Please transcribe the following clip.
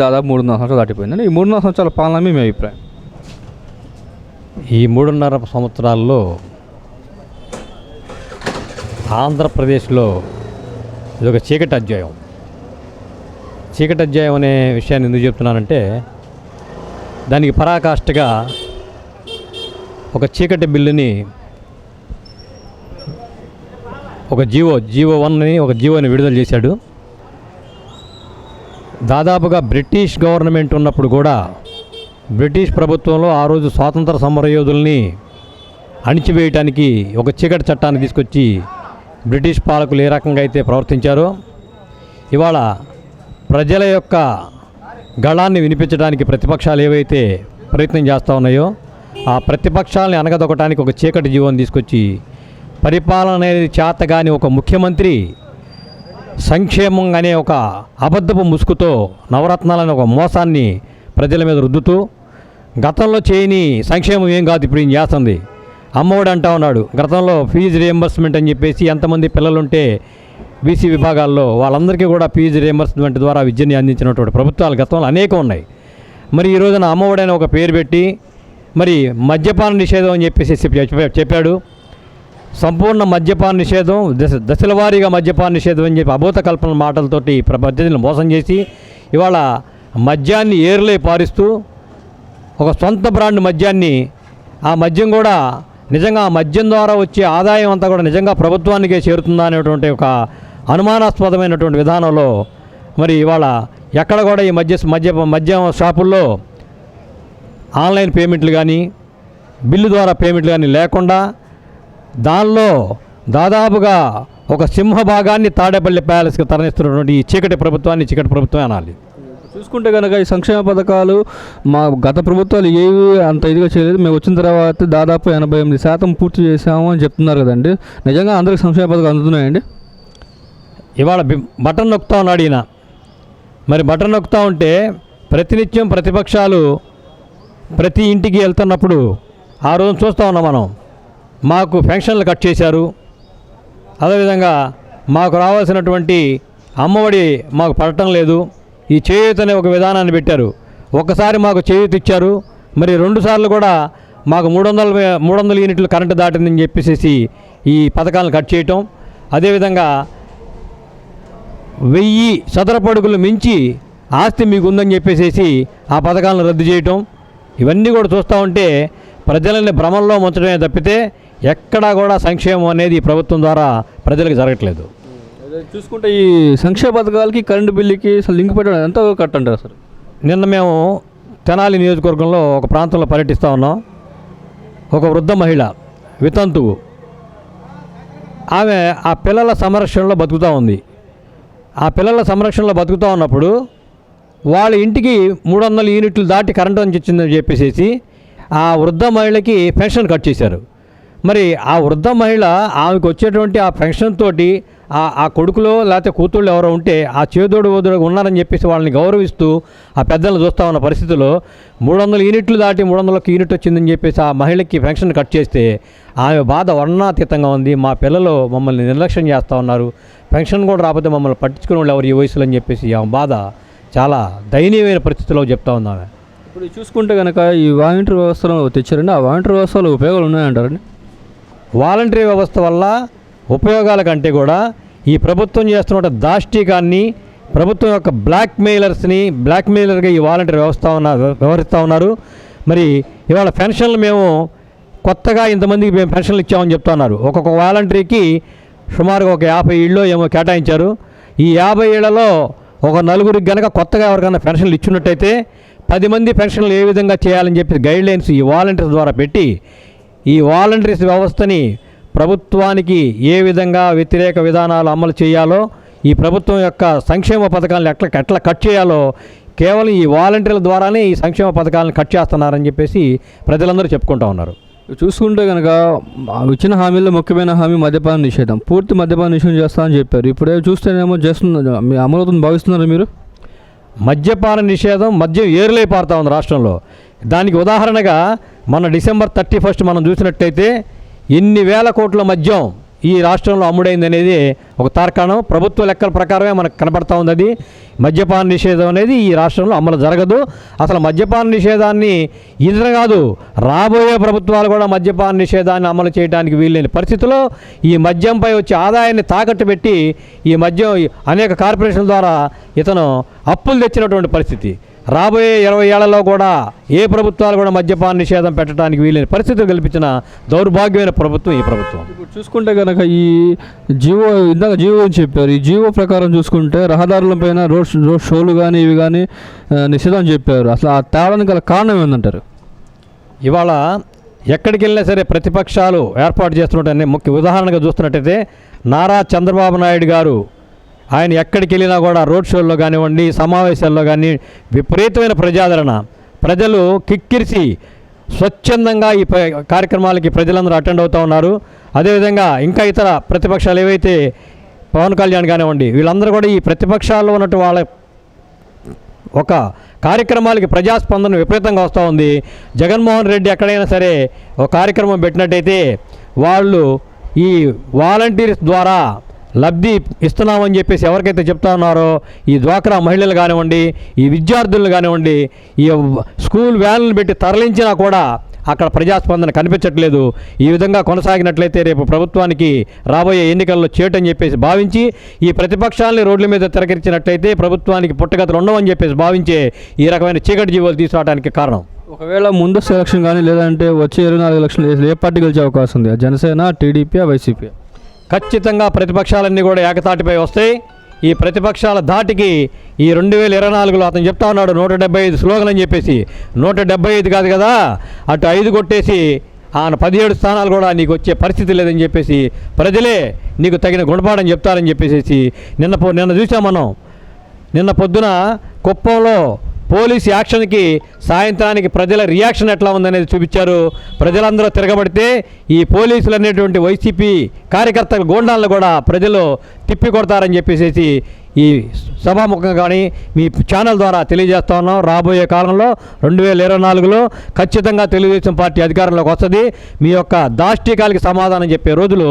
దాదాపు మూడున్నర సంవత్సరాలు దాటిపోయిందండి ఈ మూడున్నర సంవత్సరాల పాలన మీ అభిప్రాయం? ఈ మూడున్నర సంవత్సరాల్లో ఆంధ్రప్రదేశ్లో ఇది ఒక చీకటి అధ్యాయం. చీకటి అధ్యాయం అనే విషయాన్ని ఎందుకు చెప్తున్నానంటే దానికి పరాకాష్ఠగా ఒక చీకటి బిల్లుని ఒక జీవో జీవో వన్ని ఒక జీవోని విడుదల చేశాడు. దాదాపుగా బ్రిటిష్ గవర్నమెంట్ ఉన్నప్పుడు కూడా బ్రిటిష్ ప్రభుత్వంలో ఆ రోజు స్వాతంత్ర సమరయోధుల్ని అణిచివేయటానికి ఒక చీకటి చట్టాన్ని తీసుకొచ్చి బ్రిటిష్ పాలకులు ఏ రకంగా అయితే ప్రవర్తించారో ఇవాళ ప్రజల యొక్క గళాన్ని వినిపించడానికి ప్రతిపక్షాలు ఏవైతే ప్రయత్నం చేస్తూ ఉన్నాయో ఆ ప్రతిపక్షాలని అనగదొక్కడానికి ఒక చీకటి జీవం తీసుకొచ్చి పరిపాలన అనేది చేతగాని ఒక ముఖ్యమంత్రి సంక్షేమం అనే ఒక అబద్ధపు ముసుగుతో నవరత్నాలనే ఒక మోసాన్ని ప్రజల మీద రుద్దుతూ గతంలో చేయని సంక్షేమం ఏం కాదు ఇప్పుడు ఈయన చేస్తుంది. అమ్మఒడి అంటా ఉన్నాడు. గతంలో ఫీజు రియంబర్స్మెంట్ అని చెప్పేసి ఎంతమంది పిల్లలుంటే బీసీ విభాగాల్లో వాళ్ళందరికీ కూడా ఫీజు రియంబర్స్మెంట్ ద్వారా విద్యని అందించినటువంటి ప్రభుత్వాలు గతంలో అనేకం ఉన్నాయి. మరి ఈ రోజున అమ్మఒడి ఒక పేరు పెట్టి మరి మద్యపాన నిషేధం అని చెప్పేసి చెప్పాడు. సంపూర్ణ మద్యపాన నిషేధం దశ దశల వారీగా మద్యపాన నిషేధం అని చెప్పి అభూత కల్పన మాటలతోటి ప్రజలను మోసం చేసి ఇవాళ మద్యాన్ని ఏర్లే పారిస్తూ ఒక సొంత బ్రాండ్ మద్యాన్ని ఆ మద్యం కూడా నిజంగా ఆ మద్యం ద్వారా వచ్చే ఆదాయం అంతా కూడా నిజంగా ప్రభుత్వానికే చేరుతుందా అనేటువంటి ఒక అనుమానాస్పదమైనటువంటి విధానంలో మరి ఇవాళ ఎక్కడ కూడా ఈ మద్య మద్య మద్యం షాపుల్లో ఆన్లైన్ పేమెంట్లు కానీ బిల్లు ద్వారా పేమెంట్లు కానీ లేకుండా దానిలో దాదాపుగా ఒక సింహ భాగాన్ని తాడేపల్లి ప్యాలెస్కి తరలిస్తున్నటువంటి ఈ చీకటి ప్రభుత్వాన్ని చీకటి ప్రభుత్వం అనాలి. చూసుకుంటే కనుక ఈ సంక్షేమ పథకాలు మా గత ప్రభుత్వాలు ఏవి అంత ఇదిగా చేయలేదు. మేము వచ్చిన తర్వాత దాదాపు ఎనభై ఎనిమిది శాతం పూర్తి చేసాము అని చెప్తున్నారు కదండి. నిజంగా అందరికి సంక్షేమ పథకాలు అందుతున్నాయండి? ఇవాళ బటన్ నొక్కుతా ఉన్నాడు ఈయన. మరి బటన్ నొక్కుతా ఉంటే ప్రతినిత్యం ప్రతిపక్షాలు ప్రతి ఇంటికి వెళ్తున్నప్పుడు ఆ రోజు చూస్తూ ఉన్నాం మనం. మాకు పెన్షన్లు కట్ చేశారు. అదేవిధంగా మాకు రావాల్సినటువంటి అమ్మఒడి మాకు పడటం లేదు. ఈ చేయూత అనే ఒక విధానాన్ని పెట్టారు. ఒక్కసారి మాకు చేయూత ఇచ్చారు. మరి రెండు సార్లు కూడా మాకు మూడు వందల మూడు వందల యూనిట్లు కరెంటు దాటిందని చెప్పేసి ఈ పథకాలను కట్ చేయటం. అదేవిధంగా వెయ్యి చదరపడుగులు మించి ఆస్తి మీకు ఉందని చెప్పేసి ఆ పథకాలను రద్దు చేయటం. ఇవన్నీ కూడా చూస్తూ ఉంటే ప్రజలని భ్రమంలో ముంచడమే తప్పితే ఎక్కడా కూడా సంక్షేమం అనేది ఈ ప్రభుత్వం ద్వారా ప్రజలకు జరగట్లేదు. చూసుకుంటే ఈ సంక్షేమ పథకాలకి కరెంటు బిల్లుకి అసలు లింక్ పెట్టడం ఎంత కట్ అంటారు సార్ నిన్న మేము తెనాలి నియోజకవర్గంలో ఒక ప్రాంతంలో పర్యటిస్తూ ఉన్నాం. ఒక వృద్ధ మహిళ వితంతువు ఆమె ఆ పిల్లల సంరక్షణలో బతుకుతూ ఉంది. ఆ పిల్లల సంరక్షణలో బతుకుతూ ఉన్నప్పుడు వాళ్ళ ఇంటికి మూడు వందల యూనిట్లు దాటి కరెంటు అని వచ్చిందని చెప్పేసి ఆ వృద్ధ మహిళకి పెన్షన్ కట్ చేశారు. మరి ఆ వృద్ధ మహిళ ఆమెకు వచ్చేటువంటి ఆ పెన్షన్ తోటి ఆ ఆ కొడుకులో లేకపోతే కూతుళ్ళు ఎవరో ఉంటే ఆ చేదోడు ఓదోడు ఉన్నారని చెప్పేసి వాళ్ళని గౌరవిస్తూ ఆ పెద్దలను చూస్తూ ఉన్న పరిస్థితిలో మూడు వందల యూనిట్లు దాటి మూడు వందలకు యూనిట్ వచ్చిందని చెప్పేసి ఆ మహిళకి పెన్షన్ కట్ చేస్తే ఆమె బాధ వర్ణాతీతంగా ఉంది. మా పిల్లలు మమ్మల్ని నిర్లక్ష్యం చేస్తూ ఉన్నారు. పెన్షన్ కూడా రాకపోతే మమ్మల్ని పట్టించుకునే వాళ్ళు ఎవరు ఈ వయసులో అని చెప్పేసి ఆమె బాధ చాలా దయనీయమైన పరిస్థితిలో చెప్తా ఉంది ఆమె. ఇప్పుడు చూసుకుంటే కనుక ఈ వాలంటీర్ వ్యవస్థలో తెచ్చారండి ఆ వాలంటీర్ వ్యవస్థలో ఉపయోగాలు ఉన్నాయంటారండి? వాలంటరీ వ్యవస్థ వల్ల ఉపయోగాల కంటే కూడా ఈ ప్రభుత్వం చేస్తున్న దాష్టికాన్ని ప్రభుత్వం యొక్క బ్లాక్ మెయిలర్స్ని బ్లాక్ మెయిలర్గా ఈ వాలంటరీ వ్యవస్థ ఉన్నారు వ్యవహరిస్తూ ఉన్నారు. మరి ఇవాళ పెన్షన్లు మేము కొత్తగా ఇంతమందికి మేము పెన్షన్లు ఇచ్చామని చెప్తున్నారు ఒక్కొక్క వాలంటరీకి సుమారుగా ఒక యాభై ఇళ్ళు ఏమో కేటాయించారు. ఈ యాభై ఏళ్ళలో ఒక నలుగురికి గనక కొత్తగా ఎవరికైనా పెన్షన్లు ఇచ్చినట్టయితే పది మంది పెన్షన్లు ఏ విధంగా చేయాలని చెప్పి గైడ్లైన్స్ ఈ వాలంటీర్స్ ద్వారా పెట్టి ఈ వాలంటీర్స్ వ్యవస్థని ప్రభుత్వానికి ఏ విధంగా వ్యతిరేక విధానాలు అమలు చేయాలో ఈ ప్రభుత్వం యొక్క సంక్షేమ పథకాలను ఎట్లా ఎట్లా కట్ చేయాలో కేవలం ఈ వాలంటీర్ల ద్వారానే ఈ సంక్షేమ పథకాలను కట్ చేస్తున్నారని చెప్పేసి ప్రజలందరూ చెప్పుకుంటా ఉన్నారు. చూసుకుంటే కనుక ఇచ్చిన హామీల్లో ముఖ్యమైన హామీ మద్యపాన నిషేధం. పూర్తి మద్యపాన నిషేధం చేస్తామని చెప్పారు. ఇప్పుడే చూస్తేనేమో చేస్తున్నారు అమలవుతుంది భావిస్తున్నారు మీరు? మద్యపాన నిషేధం మద్యం ఏరులై పారుతా ఉంది రాష్ట్రంలో. దానికి ఉదాహరణగా మన డిసెంబర్ థర్టీ ఫస్ట్ మనం చూసినట్టయితే ఎన్ని వేల కోట్ల మద్యం ఈ రాష్ట్రంలో అమ్ముడైంది అనేది ఒక తార్కాణం. ప్రభుత్వ లెక్కల ప్రకారమే మనకు కనబడతా ఉంది అది. మద్యపాన నిషేధం అనేది ఈ రాష్ట్రంలో అమలు జరగదు. అసలు మద్యపాన నిషేధాన్ని ఇది కాదు రాబోయే ప్రభుత్వాలు కూడా మద్యపాన నిషేధాన్ని అమలు చేయడానికి వీల్లేని పరిస్థితిలో ఈ మద్యంపై వచ్చే ఆదాయాన్ని తాకట్టు పెట్టి ఈ మద్యం అనేక కార్పొరేషన్ల ద్వారా ఇతను అప్పులు తెచ్చినటువంటి పరిస్థితి. రాబోయే ఇరవై ఏళ్ళలో కూడా ఏ ప్రభుత్వాలు కూడా మద్యపాన నిషేధం పెట్టడానికి వీలైన పరిస్థితులు కల్పించిన దౌర్భాగ్యమైన ప్రభుత్వం ఈ ప్రభుత్వం. ఇప్పుడు చూసుకుంటే కనుక ఈ జియో ఇందాక జియో అని చెప్పారు. ఈ జియో ప్రకారం చూసుకుంటే రహదారులపైన రోడ్ రోడ్ షోలు కానీ ఇవి కానీ నిషేధం చెప్పారు. అసలు ఆ తేడానికి గల కారణం ఏంటంటారు ఇవాళ ఎక్కడికి వెళ్ళినా సరే ప్రతిపక్షాలు ఏర్పాటు చేస్తున్నట్టు ముఖ్య ఉదాహరణగా చూస్తున్నట్టయితే నారా చంద్రబాబు నాయుడు గారు ఆయన ఎక్కడికి వెళ్ళినా కూడా రోడ్ షోల్లో కానివ్వండి సమావేశాల్లో కానీ విపరీతమైన ప్రజాదరణ. ప్రజలు కిక్కిరిసి స్వచ్ఛందంగా ఈ కార్యక్రమాలకి ప్రజలందరూ అటెండ్ అవుతూ ఉన్నారు. అదేవిధంగా ఇంకా ఇతర ప్రతిపక్షాలు ఏవైతే పవన్ కళ్యాణ్ కానివ్వండి వీళ్ళందరూ కూడా ఈ ప్రతిపక్షాల్లో ఉన్నట్టు వాళ్ళ ఒక కార్యక్రమాలకి ప్రజాస్పందన విపరీతంగా వస్తూ ఉంది. జగన్మోహన్ రెడ్డి ఎక్కడైనా సరే ఒక కార్యక్రమం పెట్టినట్టయితే వాళ్ళు ఈ వాలంటీర్స్ ద్వారా లబ్ధి ఇస్తున్నామని చెప్పేసి ఎవరికైతే చెప్తా ఉన్నారో ఈ డ్వాక్రా మహిళలు కానివ్వండి ఈ విద్యార్థులు కానివ్వండి ఈ స్కూల్ వ్యాన్లు పెట్టి తరలించినా కూడా అక్కడ ప్రజాస్పందన కనిపించట్లేదు. ఈ విధంగా కొనసాగినట్లయితే రేపు ప్రభుత్వానికి రాబోయే ఎన్నికల్లో చేయటని చెప్పేసి భావించి ఈ ప్రతిపక్షాలని రోడ్ల మీద తిరగరించినట్లయితే ప్రభుత్వానికి పుట్టగతులు ఉండవని చెప్పేసి భావించే ఈ రకమైన చీకటి జీవోలు తీసుకురావడానికి కారణం. ఒకవేళ ముందస్తు ఎలక్షన్ కానీ లేదంటే వచ్చే ఇరవై నాలుగు లక్షలు ఏ పార్టీ గెలిచే అవకాశం ఉంది? Janasena TDP YCP? ఖచ్చితంగా ప్రతిపక్షాలన్నీ కూడా ఏకతాటిపై వస్తాయి. ఈ ప్రతిపక్షాల ధాటికి ఈ రెండు వేల ఇరవై నాలుగులో అతను చెప్తా ఉన్నాడు నూట డెబ్బై ఐదు స్లోగన్ అని చెప్పేసి. నూట డెబ్బై ఐదు కాదు కదా అటు ఐదు కొట్టేసి ఆయన పదిహేడు స్థానాలు కూడా నీకు వచ్చే పరిస్థితి లేదని చెప్పేసి ప్రజలే నీకు తగిన గుణపాఠం చెప్తారని చెప్పేసి నిన్న పో- నిన్న చూసాం మనం. నిన్న పొద్దున కుప్పంలో పోలీస్ యాక్షన్కి సాయంత్రానికి ప్రజల రియాక్షన్ ఎట్లా ఉందనేది చూపించారు. ప్రజలందరూ తిరగబడితే ఈ పోలీసులు అనేటువంటి వైసీపీ కార్యకర్తల గోండాలను కూడా ప్రజలు తిప్పి కొడతారని చెప్పేసి ఈ సభాముఖంగా కానీ మీ ఛానల్ ద్వారా తెలియజేస్తా ఉన్నాం. రాబోయే కాలంలో రెండు వేల ఇరవై నాలుగులో ఖచ్చితంగా తెలుగుదేశం పార్టీ అధికారంలోకి వస్తుంది. మీ యొక్క దాష్టికాలకి సమాధానం చెప్పే రోజులు